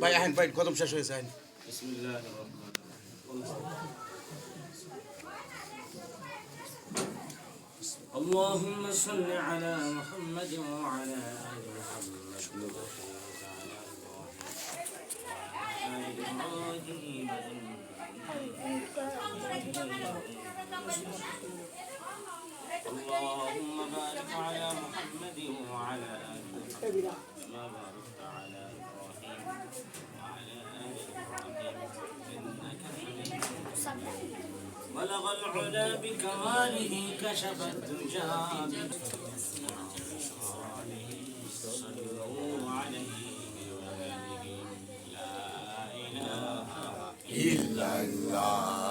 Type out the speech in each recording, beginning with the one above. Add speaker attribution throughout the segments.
Speaker 1: ভাই আহেন ভাই কদম শেষ হয়েছে আহেন
Speaker 2: بسم الله الرحمن الرحيم اللهم صل على محمد وعلى آل محمد كما صليت على إبراهيم وعلى آل إبراهيم اللهم بارك على محمد وعلى آل محمد بلغ العلا بكماله كشف الدجى صلوا عليه وآله. لا إله
Speaker 3: إلا الله.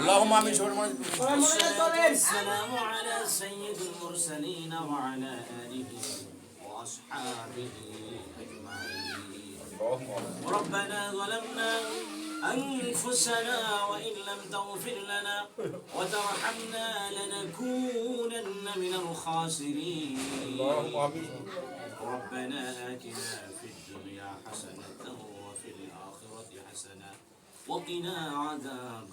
Speaker 1: اللهم آمين.
Speaker 2: شكرا السلام على سيد المرسلين وعلى آله وأصحابه أجمعين. ربنا ظلمنا أنفسنا وإن لم تغفر لنا وترحمنا لنكونن من الخاسرين. اللهم آمين. ربنا آتنا في الدنيا حسنة وفي الآخرة حسنة وقنا عذاب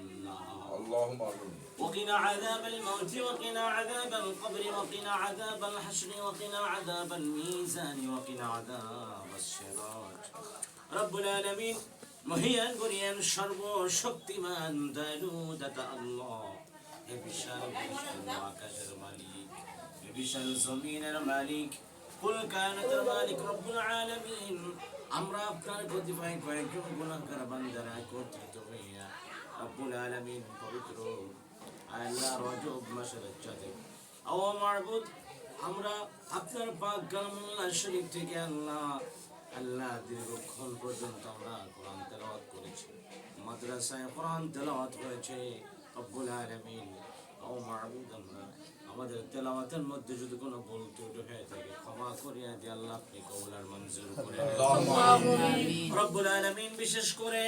Speaker 2: النار
Speaker 3: اللهم آمين
Speaker 2: وقنا عذاب الموت وقنا عذاب القبر وقنا عذاب الحشر وقنا عذاب الميزان وقنا عذاب الصراط رب العالمين মহিয়ান গরিয়ান সর্বশক্তিমান দয়ালু দাতা আল্লাহ হে বিশাল বিশাল আকাশের মালিক হে বিশাল জমিনের মালিক আমরা আপনার কতিপয় কয়েকজন গুণাকার বান্দারা একত্রিত হইয়া রব্বুল আলামিন পবিত্র আল্লাহ রজব মাসের চাঁদে ও মারবুদ আমরা আপনার পাক কালামুল্লাহ শরীফ থেকে আল্লাহ আল্লাহ দীর্ঘক্ষণ পর্যন্ত আমরা কোরআন তেলাওয়াত করেছি। মাদ্রাসায় কোরআন তেলাওয়াত হয়েছে, রব্বুল আলামিন ও আমাদের তেলাওয়াতের মধ্যে যদি কোনো ভুল ত্রুটি হয়ে থাকে ক্ষমা করিয়া দিয়ে আল্লাহ আপনি কবুলার মঞ্জুর করে রব্বুল আলামিন বিশেষ করে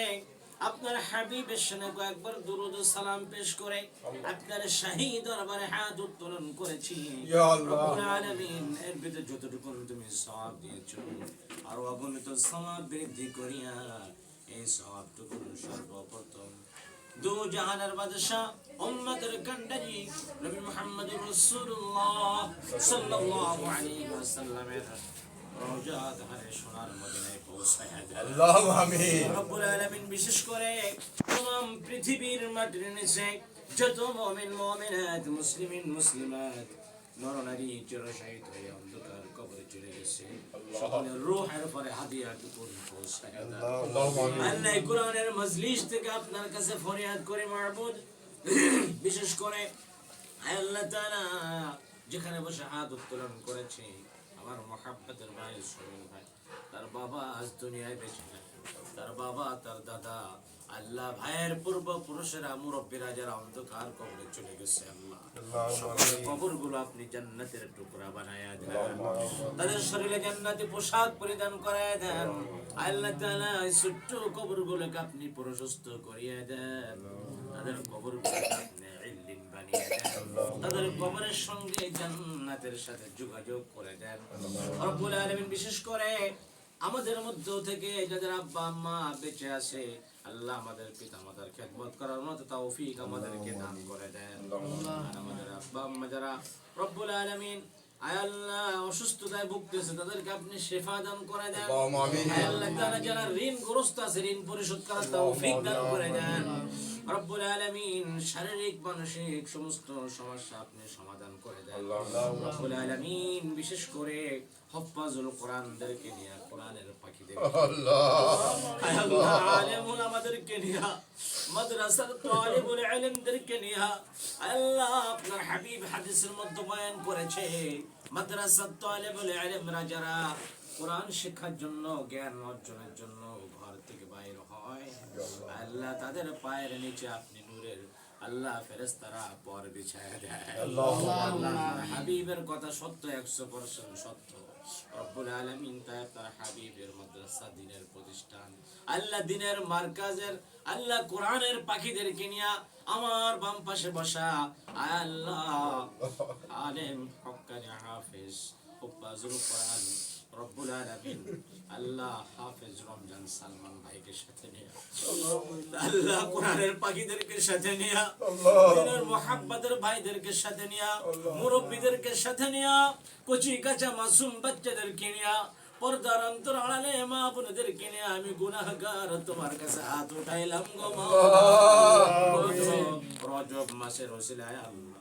Speaker 2: আপনার হাবিবের কয়েকবার দুরুদ সালাম পেশ করে আপনার শাহী দরবারে হাত উত্তোলন করেছি। আলামিন এর ভিতরে যতটুকু তুমি সওয়াব দিয়েছ আর অগণিত বৃদ্ধি করিয়া এই সওয়াবটুকু সর্বপ্রথম দু জাহানের বাদশাহ উম্মতের কান্ডারি নবী মুহাম্মদ রাসূলুল্লাহ সাল্লাল্লাহু আলাইহি ওয়াসাল্লামের রওজা ধারে সোনার মদিনায় পৌঁছায়
Speaker 3: আল্লাহু। আমিন।
Speaker 2: রব্বুল আলামিন বিশেষ করে তমাম পৃথিবীর মাটির নিচে যত মুমিন মুমিনাত মুসলিমিন মুসলিমাত নরনারী চিরশায়িত হয়ে অন্ধকার বিশেষ করে যেখানে বসে হাত উত্তোলন করেছে আমার মহাব্বতের ভাই সোহেল ভাই। তার বাবা আজ দুনিয়ায় বেঁচে তার বাবা তার দাদা আল্লাহ ভাইয়ের পূর্ব পুরুষেরা মুরব্বীরা যারা অন্ধকার কবরে চলে গেছে আল্লাহ। কবরগুলো আপনি জান্নাতের টুকরা বানায় দেন তাদের শরীরে জান্নাতি পোশাক পরিধান করায় দেন। আল্লাহ তাআলা এই ছোট্ট কবরগুলোকে আপনি প্রশস্ত করিয়ে দেন। তাদের কবরগুলোকে আপনি ইল্লিন বানিয়ে দেন। তাদের কবরের সঙ্গে জান্নাতের সাথে যোগাযোগ করে দেন। রব্বুল আলামিন বিশেষ করে আমাদের মধ্য থেকে যাদের আব্বা, আম্মা বেঁচে আছে, আল্লাহ আমাদের পিতা মাতার খেদমত করার মতো তৌফিক আমাদেরকে দান করে দেন। আর আমাদের আব্বা, আম্মা যারা রব্বুল আলামিন আল্লাহ অসুস্থতায় ভুগতেছে তাদেরকে আপনি শেফা দান করে দেন। আল্লাহ যারা ঋণ গ্রস্ত আছে ঋণ পরিশোধ করার তৌফিক দান করে দেন। রব্বুল আলামিন শারীরিক মানসিক সমস্ত সমস্যা আপনি সমাধান করে দেন। রব্বুল আলামিন বিশেষ করে কোরআনদেরকে কোরআনের আল্লাহ আমাদেরকে মাদ্রাসার তালিবুল ইলমদেরকে আল্লাহ আপনার হাবিব হাদিসের মধ্যে বয়ান করেছে মাদ্রাসার তালিবুল ইলমরা যারা কোরআন শিক্ষার জন্য জ্ঞান অর্জনের জন্য আল্লাহ তাদের পায়ের নিচে আপনি নূরের আল্লাহ ফেরেশতারা পর বিছায়া দেয়। হাবিবের কথা সত্য একশো পার্সেন্ট সত্য। রব্বুল আলামিন তাই তার হাবিবের মাদ্রাসা দিনের প্রতিষ্ঠান। আল্লাহ দিনের মার্কাজের আল্লাহ কোরআনের পাখিদেরকে নিয়ে আমার বাম পাশে বসা। আল্লাহ আলেম হক্কানি হাফেজ হুফাজুল কোরআন। রব্বুল আলামিন আল্লাহ হাফেজ রমজান সালমান ভাইকে সাথে নিয়ে আল্লাহ কোরআনের পাখিদেরকে সাথে নিয়ে দিনের মোহাব্বতের ভাইদেরকে সাথে নিয়ে মুরব্বীদেরকে সাথে নিয়ে কচি কাঁচা মাসুম বাচ্চাদেরকে নিয়ে পর্দার অন্তর আড়ালে মা বোনদেরকে নিয়ে আমি গুনাহগার তোমার কাছে হাত উঠাইলাম গো মা। রজব মাসের ওসিলায় আল্লাহ।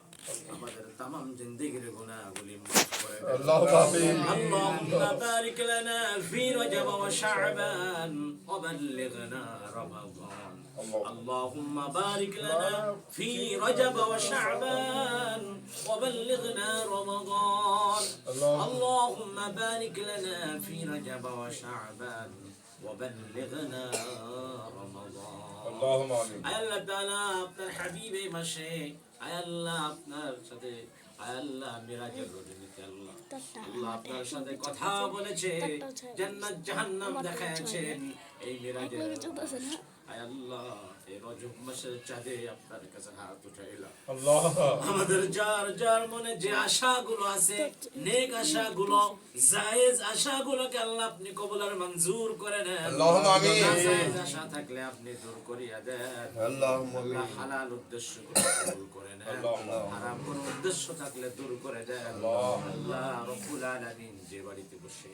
Speaker 2: আমাদের তামাম জিন্দিগির গুনাহগুলি মাফ করে দেন।
Speaker 3: আল্লাহ আমিন
Speaker 2: اللهم بارك لنا في رجب وشعبان وبلغنا رمضان اللهم بارك لنا في رجب وشعبان وبلغنا رمضان اللهم بارك لنا في رجب وشعبان وبلغنا رمضان
Speaker 3: اللهم আমিন
Speaker 2: আয় আল্লাহ তাআলা আপনার হাবিবে মাসে আয় আল্লাহ আপনার সাথে আয় আল্লাহ মিরাজের রজনীতে আল্লাহ। আল্লাহ আপনার সাথে কথা বলেছে জান্নাত জাহান্নাম দেখাচ্ছেন এই মিরাজের আয় আল্লাহ। রজব মাসের চাঁদে আপনার কাছে হাত উঠাইলাম। আমাদের যার যার মনে যে আশাগুলো আছে নেক আশাগুলো জায়েজ আশাগুলোকে আল্লাহ আপনি কবুল আর মঞ্জুর করে নেন। জায়েজ আশা থাকলে আপনি দূর করিয়া দেন। আল্লাহ হালাল উদ্দেশ্য করে নেন। হারাম কোন উদ্দেশ্য থাকলে দূর করে দেন।
Speaker 3: আল্লাহ।
Speaker 2: আল্লাহ রব্বুল আলামিন যে বাড়িতে বসে।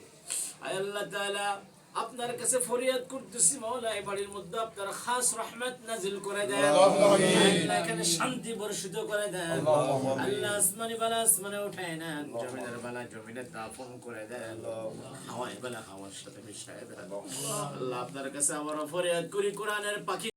Speaker 2: আয় আল্লাহ তাআলা আপনার কাছে ফরিয়াদ করতেছি মাওলা এই বাড়ির মধ্যে আপনার খাস রহমত নাজিল করে দেন। আল্লাহ এখানে শান্তি বর্ষিত করে দেন।
Speaker 3: আল্লাহ আমিন।
Speaker 2: আল্লাহ আসমানি বালা আসমানে উঠায় নেন জমিনের বালা জমিনে দাফন করে দেন। হাওয়ায় বালা হাওয়ার সাথে মিশায় দেন। আল্লাহ আপনার কাছে আমরা ফরিয়াদ করি কোরআনের পাখি